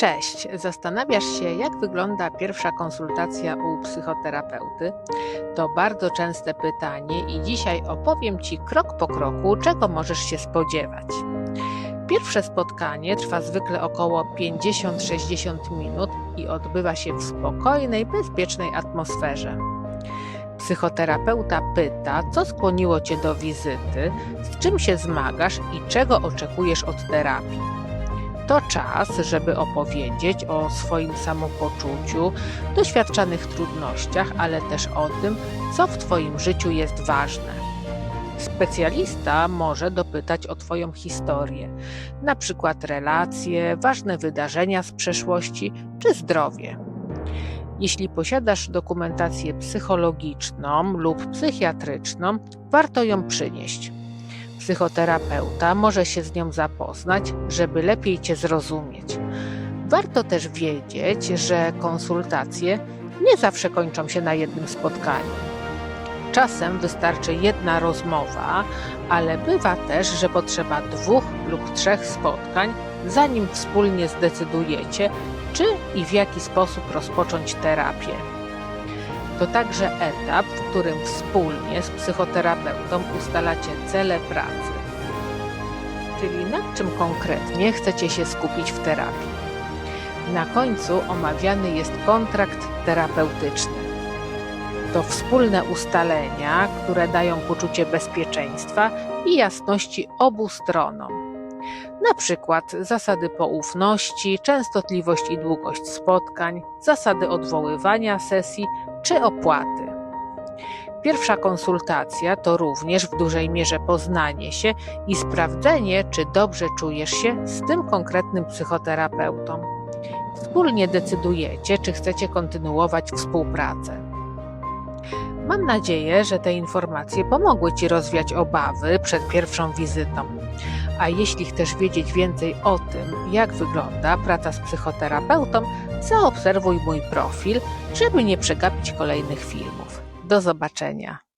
Cześć, zastanawiasz się, jak wygląda pierwsza konsultacja u psychoterapeuty? To bardzo częste pytanie i dzisiaj opowiem Ci krok po kroku, czego możesz się spodziewać. Pierwsze spotkanie trwa zwykle około 50-60 minut i odbywa się w spokojnej, bezpiecznej atmosferze. Psychoterapeuta pyta, co skłoniło Cię do wizyty, z czym się zmagasz i czego oczekujesz od terapii. To czas, żeby opowiedzieć o swoim samopoczuciu, doświadczanych trudnościach, ale też o tym, co w Twoim życiu jest ważne. Specjalista może dopytać o Twoją historię, na przykład relacje, ważne wydarzenia z przeszłości czy zdrowie. Jeśli posiadasz dokumentację psychologiczną lub psychiatryczną, warto ją przynieść. Psychoterapeuta może się z nią zapoznać, żeby lepiej Cię zrozumieć. Warto też wiedzieć, że konsultacje nie zawsze kończą się na jednym spotkaniu. Czasem wystarczy jedna rozmowa, ale bywa też, że potrzeba dwóch lub trzech spotkań, zanim wspólnie zdecydujecie, czy i w jaki sposób rozpocząć terapię. To także etap, w którym wspólnie z psychoterapeutą ustalacie cele pracy. Czyli nad czym konkretnie chcecie się skupić w terapii. Na końcu omawiany jest kontrakt terapeutyczny. To wspólne ustalenia, które dają poczucie bezpieczeństwa i jasności obu stronom. Na przykład zasady poufności, częstotliwość i długość spotkań, zasady odwoływania sesji czy opłaty. Pierwsza konsultacja to również w dużej mierze poznanie się i sprawdzenie, czy dobrze czujesz się z tym konkretnym psychoterapeutą. Wspólnie decydujecie, czy chcecie kontynuować współpracę. Mam nadzieję, że te informacje pomogły Ci rozwiać obawy przed pierwszą wizytą. A jeśli chcesz wiedzieć więcej o tym, jak wygląda praca z psychoterapeutą, zaobserwuj mój profil, żeby nie przegapić kolejnych filmów. Do zobaczenia.